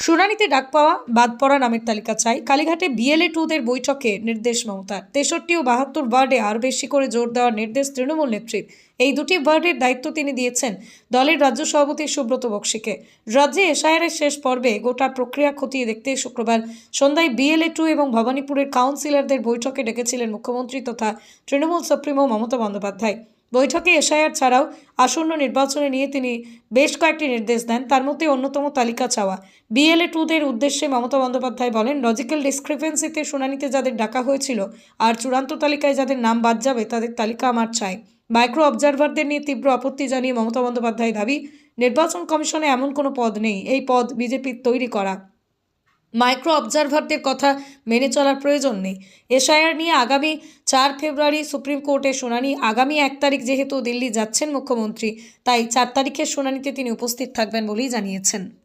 শুনানিতে ডাক পাওয়া, বাদ পড়া নামের তালিকা চাই। কালীঘাটে বিএলএ টুদের বৈঠকে নির্দেশ মমতার। তেষট্টি ও বাহাত্তর ওয়ার্ডে আর বেশি করে জোর দেওয়ার নির্দেশ তৃণমূল নেত্রীর। এই দুটি ওয়ার্ডের দায়িত্ব তিনি দিয়েছেন দলের রাজ্য সভাপতি সুব্রত বক্সিকে। রাজ্যে এসআইআরের শেষ পর্বে গোটা প্রক্রিয়া খতিয়ে দেখতে শুক্রবার সন্ধ্যায় বিএলএ টু এবং ভবানীপুরের কাউন্সিলরদের বৈঠকে ডেকেছিলেন মুখ্যমন্ত্রী তথা তৃণমূল সুপ্রিমো মমতা বন্দ্যোপাধ্যায়। বৈঠকে এসআইআর ছাড়াও আসন্ন নির্বাচনে নিয়ে তিনি বেশ কয়েকটি নির্দেশ দেন। তার মধ্যে অন্যতম তালিকা চাওয়া। বিএলএ টুদের উদ্দেশ্যে মমতা বন্দ্যোপাধ্যায় বলেন, লজিক্যাল ডিসক্রিপেন্সিতে শুনানিতে যাদের ডাকা হয়েছিল আর চূড়ান্ত তালিকায় যাদের নাম বাদ যাবে, তাদের তালিকা আমার চাই। মাইক্রো অবজারভারদের নিয়ে তীব্র আপত্তি জানিয়ে মমতা বন্দ্যোপাধ্যায় দাবি, নির্বাচন কমিশনে এমন কোনো পদ নেই। এই পদ বিজেপির তৈরি করা। মাইক্রো অবজারভারদের কথা মেনে চলার প্রয়োজন নেই। এসআইআর নিয়ে আগামী চার ফেব্রুয়ারি সুপ্রিম কোর্টে শুনানি। আগামী এক তারিখ যেহেতু দিল্লি যাচ্ছেন মুখ্যমন্ত্রী, তাই চার তারিখের শুনানিতে তিনি উপস্থিত থাকবেন বলেই জানিয়েছেন।